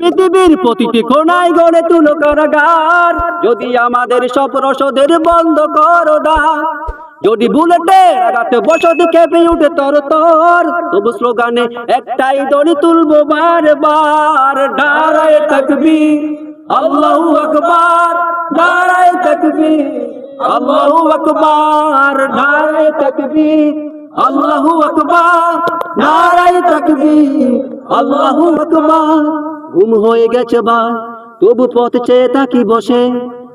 পৃথিবীর প্রতিটি কোনায় গড়ে তুলো কারাগার। যদি আমাদের সব রসদের বন্ধ করো না যদি বুলেটের আঘাতে বসত কেঁপে উঠে তর তর, তবু স্লোগানে একটাই দড়ি তুলবো বারবার, নারায় থাকবি আল্লাহু আকবার, নারায় থাকবি আল্লাহু আকবার, নারায় থাকবি আল্লাহু আকবার, নারায় তকবীর, আল্লাহু আকবার। ঘুম হয়ে গেছে বা, তবু পথ চেয়ে থাকি বসে,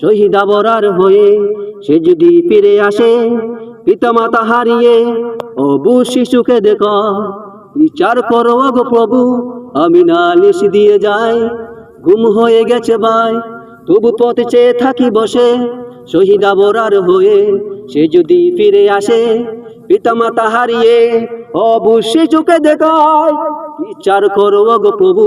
শহীদ আবরার হয়ে সে যদি ফিরে আসে, পিতামাতা হারিয়ে, অবু শিশুকে দেখ, বিচার করো গো প্রভু, আমি নালিশ দিয়ে যাই ঘুম হয়ে গেছে ভাই তবু পথ চেয়ে থাকি বসে, শহীদ আবরার হয়ে সে যদি ফিরে আসে, পিতামাতা হারিয়ে, অবু শিশুকে দেখায় বিচার করো গো প্রভু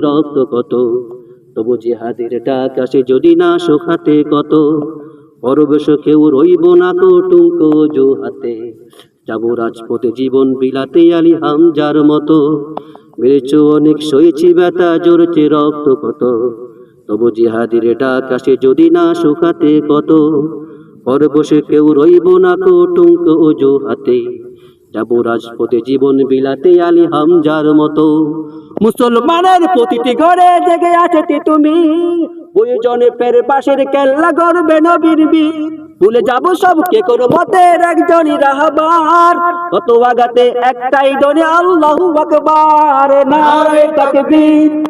রক্ত কত? তবু জিহাদের ডাক আসে যদি না শোখাতে কত? পরবেশ কেউ রইব না তো কটুঙ্ক জো হাতে যাব রাজপথে জীবন বিলাতে আলী হামজার মতো। মৃত্যু অনেক সইছি ব্যথা জোরছে রক্ত কত? তবু জিহাদির ডাক আসে যদি না শুকাতে কত। পর বসে কেউ রইব না কটুঙ্ক ওজো হাতে যাব রাজপথে জীবন বিলাতে আলী হামজার মতো। মুসলমানের প্রতিটি ঘরে জেগে আছে তুমি। প্রয়োজনে ফের পাশের কেল্লা গড়বে নবীর বীর। ভুলে যাব সব কে কোনো মতের একজনই রাহবার। কত আগাতে একটাই দনে আল্লাহু আকবার। নারায় তাকবীর।